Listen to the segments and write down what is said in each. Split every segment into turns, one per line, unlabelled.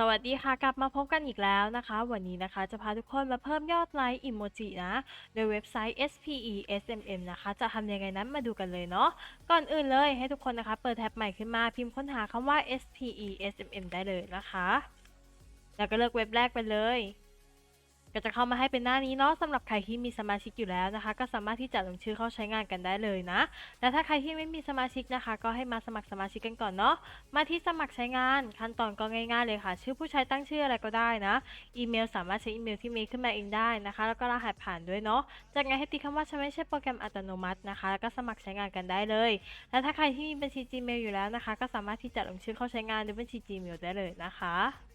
สวัสดีค่ะ กลับมาพบกันอีกแล้วนะคะ วันนี้นะคะจะพาทุกคนมาเพิ่มยอดไลค์อิโมจินะโดยเว็บไซต์ SPE SMM นะคะ จะทำยังไงนั้นมาดูกันเลยเนาะก่อนอื่นเลยให้ทุกคนนะคะ เปิดแท็บใหม่ขึ้นมาพิมพ์ค้นหาคำว่า SPE SMM ได้เลยนะคะ แล้วก็เลือกเว็บแรกไปเลย ก็จะเข้ามาให้เป็นหน้านี้เนาะสำหรับใครที่มีสมาชิกอยู่แล้วนะคะ ก็สามารถที่จะลงชื่อเข้าใช้งานกันได้เลยนะ และถ้าใครที่ไม่มีสมาชิกนะคะ ก็ให้มาสมัครสมาชิกกันก่อนเนาะมาที่สมัครใช้งานขั้นตอนก็ง่าย ๆ เลยค่ะ ชื่อผู้ใช้ตั้งชื่ออะไรก็ได้นะอีเมลสามารถใช้อีเมลที่มีขึ้นมาเองได้นะคะ แล้วก็รหัสผ่านด้วยเนาะจากนั้นให้ติ๊กคำว่าฉันไม่ใช่โปรแกรมอัตโนมัตินะคะแล้วก็สมัครใช้งานกันได้เลย และถ้าใครที่มีบัญชี Gmail อยู่แล้วนะคะ ก็สามารถที่จะลงชื่อเข้าใช้งานด้วยบัญชี Gmail ได้เลยนะคะ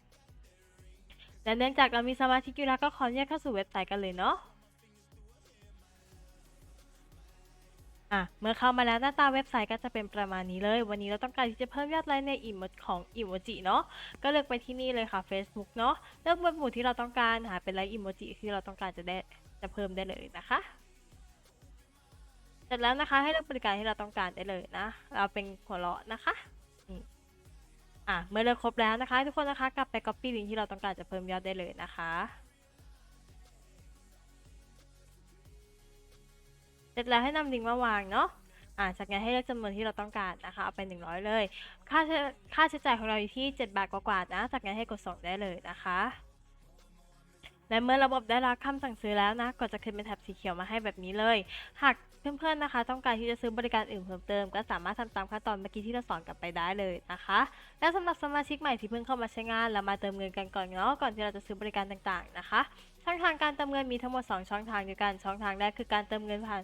และเนื่องจากเรามีสมาชิกอยู่แล้วก็ขออนุญาตเข้าสู่เว็บไซต์กันเลยเนาะอะเมื่อเข้ามาแล้วหน้าตาเว็บไซต์ก็จะเป็นประมาณนี้เลย วันนี้เราต้องการที่จะเพิ่มยอดไลค์ในอิมของอิโมจิเนาะก็เลือกไปที่นี่เลยค่ะ Facebook เนาะเลือกหมวดหมู่ที่เราต้องการหาเป็นไลค์อิโมจิที่เราต้องการจะได้จะเพิ่มได้เลยนะคะเสร็จแล้วนะคะให้เลือกบริการที่เราต้องการได้เลยนะ เราเป็นหัวเราะนะคะ อะเมื่อเลือกครบแล้วนะคะ ทุกคนนะคะกลับไป copy ลิงก์ที่เราต้องการจะเพิ่มยอดได้เลยนะคะ เสร็จแล้วให้นำลิงก์มาวางเนาะอ่าจากนั้นให้เลือกจำนวนที่เราต้องการนะคะเอาไป 100 เลย ค่าใช้ค่าใช้จ่ายของเราอยู่ที่ 7 บาทกว่าๆนะจากนั้นให้กดส่งได้เลยนะคะ และเมื่อระบบได้รับคำสั่งซื้อแล้วนะก็จะขึ้นเป็นแถบสีเขียวมาให้แบบนี้เลย หากเพื่อนๆนะคะ ต้องการที่จะซื้อบริการอื่นเพิ่มเติม ก็สามารถทำตามขั้นตอนเมื่อกี้ที่เราสอนกลับไปได้เลยนะคะ และสำหรับสมาชิกใหม่ที่เพิ่งเข้ามาใช้งานเรามาเติมเงินกันก่อนเนาะก่อนที่เราจะซื้อบริการต่างๆนะคะช่องทางการเติมเงินมีทั้งหมด 2 ช่องทางด้วยกันช่องทางแรกคือการเติมเงินผ่าน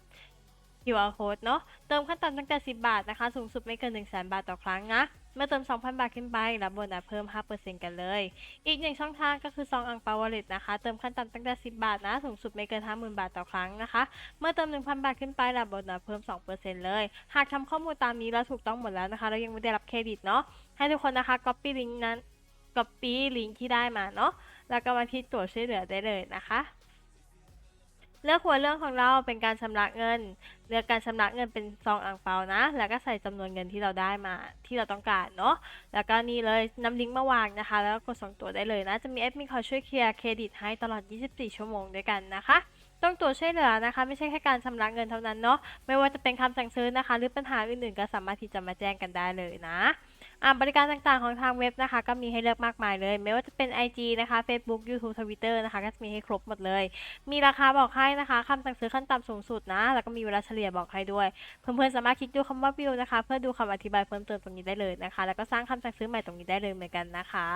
QR code เนาะเติมขั้นต่ำตั้งแต่ 10 บาทนะคะ สูงสุดไม่เกิน 1 0 0 0 0แบาทต่อครั้งนะเมื่อเติม 2,000 บาทขึ้นไปรับโบนัสเพิ่ม 5%กันเลย อีกหนึ่งช่องทางก็คือซองอังเปาวอลเล็ตนะคะ เติมขั้นต่ำตั้งแต่ 10 บาทนะ สูงสุดไม่เกิน 50,000 บาทต่อครั้งนะคะ เมื่อเติม 1,000 บาทขึ้นไปรับโบนัสเพิ่ม 2%เลย หากทำข้อมูลตามนี้แล้วถูกต้องหมดแล้วนะคะแล้วยังไม่ได้รับเครดิตเนาะ ให้ทุกคนนะคะ copy ลิงก์นั้น copy ลิงก์ที่ได้มาเนาะ แล้วก็มาที่ตัวช่วยเหลือได้เลยนะคะ เลือกหัวเรื่องของเราเป็นการชำระเงิน เลือกการชำระเงินเป็นซองอ่างเปานะ แล้วก็ใส่จำนวนเงินที่เราได้มาที่เราต้องการเนาะ แล้วก็นี่เลยนำลิงก์มาวางนะคะ แล้วก็กดส่งตัวได้เลยนะ จะมีแอดมินคอยช่วยเคลียร์เครดิตให้ตลอด 24 ชั่วโมงด้วยกันนะคะต้องตัวช่วยเหลือนะคะ ไม่ใช่แค่การชำระเงินเท่านั้นเนาะ ไม่ว่าจะเป็นคำสั่งซื้อนะคะ หรือปัญหาอื่นๆ ก็สามารถที่จะมาแจ้งกันได้เลยนะ บริการต่างๆของทางเว็บนะคะ ก็มีให้เลือกมากมายเลย ไม่ว่าจะเป็น IG นะคะ Facebook YouTube Twitter นะคะ ก็จะมีให้ครบหมดเลย มีราคาบอกให้นะคะคำสั่งซื้อขั้นต่ำสูงสุดนะ แล้วก็มีเวลาเฉลี่ยบอกให้ด้วย เพื่อนๆสามารถคลิกดูคำว่าวิวนะคะ เพื่อดูคำอธิบายเพิ่มเติมตรงนี้ได้เลยนะคะ แล้วก็สร้างคำสั่งซื้อใหม่ตรงนี้ได้เลยเหมือนกันนะคะ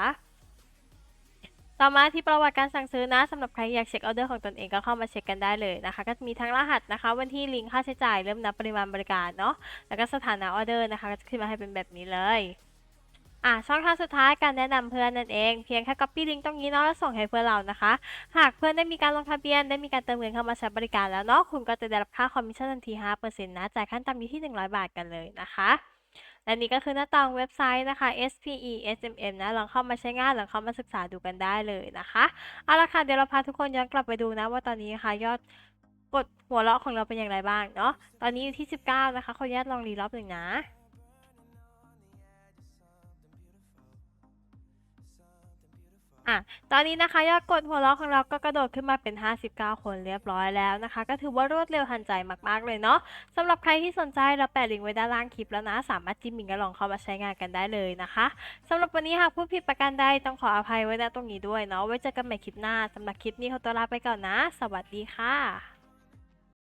ต่อมาที่ประวัติการสั่งซื้อนะสำหรับใครอยากเช็คออเดอร์ของตนเองก็เข้ามาเช็คกันได้เลยนะคะ ก็จะมีทั้งรหัสนะคะ วันที่ลิงก์ค่าใช้จ่ายเริ่มนับปริมาณบริการเนาะแล้วก็สถานะออเดอร์นะคะก็จะขึ้นมาให้เป็นแบบนี้เลย อะช่องทางสุดท้ายการแนะนำเพื่อนนั่นเอง เพียงแค่ copy ลิงก์ตรงนี้เนาะแล้วส่งให้เพื่อนเรานะคะ หากเพื่อนได้มีการลงทะเบียนได้มีการเติมเงินเข้ามาใช้บริการแล้วเนาะคุณก็จะได้รับค่าคอมมิชชั่นทันที 5%นะจ่ายขั้นต่ำอยู่ที่ 100 บาทกันเลยนะคะและนี่ก็คือหน้าตาของเว็บไซต์นะคะ SPE SMM นะ ลองเข้ามาใช้งาน ลองเข้ามาศึกษาดูกันได้เลยนะคะ เอาละค่ะ เดี๋ยวเราพาทุกคนย้อนกลับไปดูนะว่าตอนนี้นะคะยอดกดหัวเราะของเราเป็นอย่างไรบ้างเนาะ ตอนนี้อยู่ที่ 19 นะคะขออนุญาตลองรีรอบหนึ่งนะ อะ ตอนนี้นะคะยอดกดหัวเราะของเราก็กระโดดขึ้นมาเป็น 59 คนเรียบร้อยแล้วนะคะ ก็ถือว่ารวดเร็วทันใจมากๆเลยเนาะสำหรับใครที่สนใจเราแปะลิงก์ไว้ด้านล่างคลิปแล้วนะ สามารถจิ้มมิงก์ก็ลองเข้ามาใช้งานกันได้เลยนะคะสำหรับวันนี้หากผู้ผิดประการใดต้องขออภัยไว้ณตรงนี้ด้วยเนาะไว้เจอกันใหม่คลิปหน้าสำหรับคลิปนี้ขอตัวลาไปก่อนนะ สวัสดีค่ะ